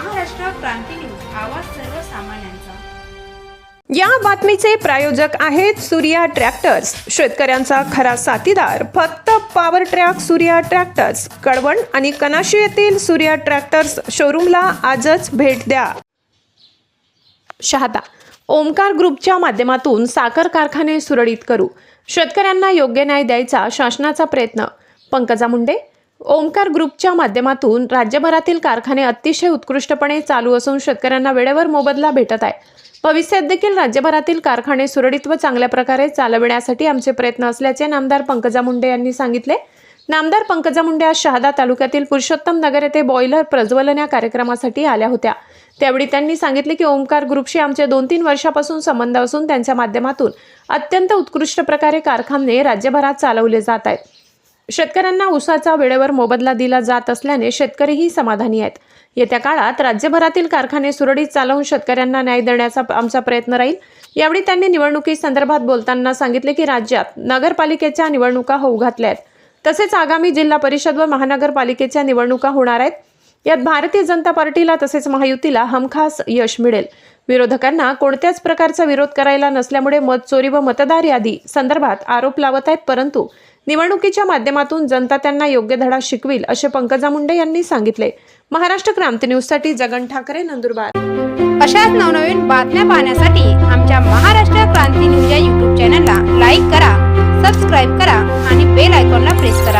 क्रांती news आवाज सर्वसामान्यांचा. या बातमीचे प्रायोजक आहेत सूर्या ट्रॅक्टर्स. शेतकऱ्यांचा खरा साथीदार फक्त power track Surya tractors. Kalwan आणि कनाशी येथील सूर्या ट्रॅक्टर्स शोरूमला आजच भेट द्या. शहादा ओमकार ग्रुपच्या माध्यमातून साखर कारखाने सुरळीत करू. शेतकऱ्यांना योग्य न्याय द्यायचा शासनाचा प्रयत्न. पंकजा मुंडे ओमकार ग्रुपच्या माध्यमातून राज्यभरातील कारखाने अतिशय उत्कृष्टपणे चालू असून शेतकऱ्यांना वेळेवर मोबदला भेटत आहे. भविष्यात देखील राज्यभरातील कारखाने सुरळीत व चांगल्या प्रकारे चालविण्यासाठी आमचे प्रयत्न असल्याचे नामदार पंकजा मुंडे यांनी सांगितले. नामदार पंकजा मुंडे आज शहादा तालुक्यातील पुरुषोत्तम नगर येथे बॉयलर प्रज्वलन या कार्यक्रमासाठी आल्या होत्या. त्यावेळी त्यांनी सांगितले की ओमकार ग्रुपशी आमचे दोन तीन वर्षापासून संबंध असून त्यांच्या माध्यमातून अत्यंत उत्कृष्ट प्रकारे कारखाने राज्यभरात चालवले जात आहेत. शेतकऱ्यांना ऊसाचा वेळेवर मोबदला दिला जात असल्याने शेतकरीही समाधानी आहेत. येत्या काळात राज्यभरातील कारखाने सुरळीत चालवून शेतकऱ्यांना न्याय देण्याचा आमचा प्रयत्न राहील. यावेळी त्यांनी निवडणुकी संदर्भात बोलताना सांगितले की राज्यात नगरपालिकेच्या निवडणुका होऊ घातल्या आहेत. तसेच आगामी जिल्हा परिषद व महानगरपालिकेच्या निवडणुका होणार आहेत. यात भारतीय जनता पार्टीला तसेच महायुतीला हमखास यश मिळेल. विरोधकांना कोणत्याच प्रकारचा विरोध करायला नसल्यामुळे मत चोरी व मतदार यादी संदर्भात आरोप लावत आहेत परंतु निवडणुकीच्या माध्यमातून जनता त्यांना योग्य धडा शिकविल असे पंकजा मुंडे यांनी सांगितले. महाराष्ट्र क्रांती न्यूजसाठी जगन ठाकरे नंदुरबार. अशाच नवनवीन बातम्या पाहण्यासाठी आमच्या महाराष्ट्र क्रांती न्यूज या युट्यूब चॅनलला लाईक करा सबस्क्राईब करा आणि बेल आयकॉनला प्रेस करा.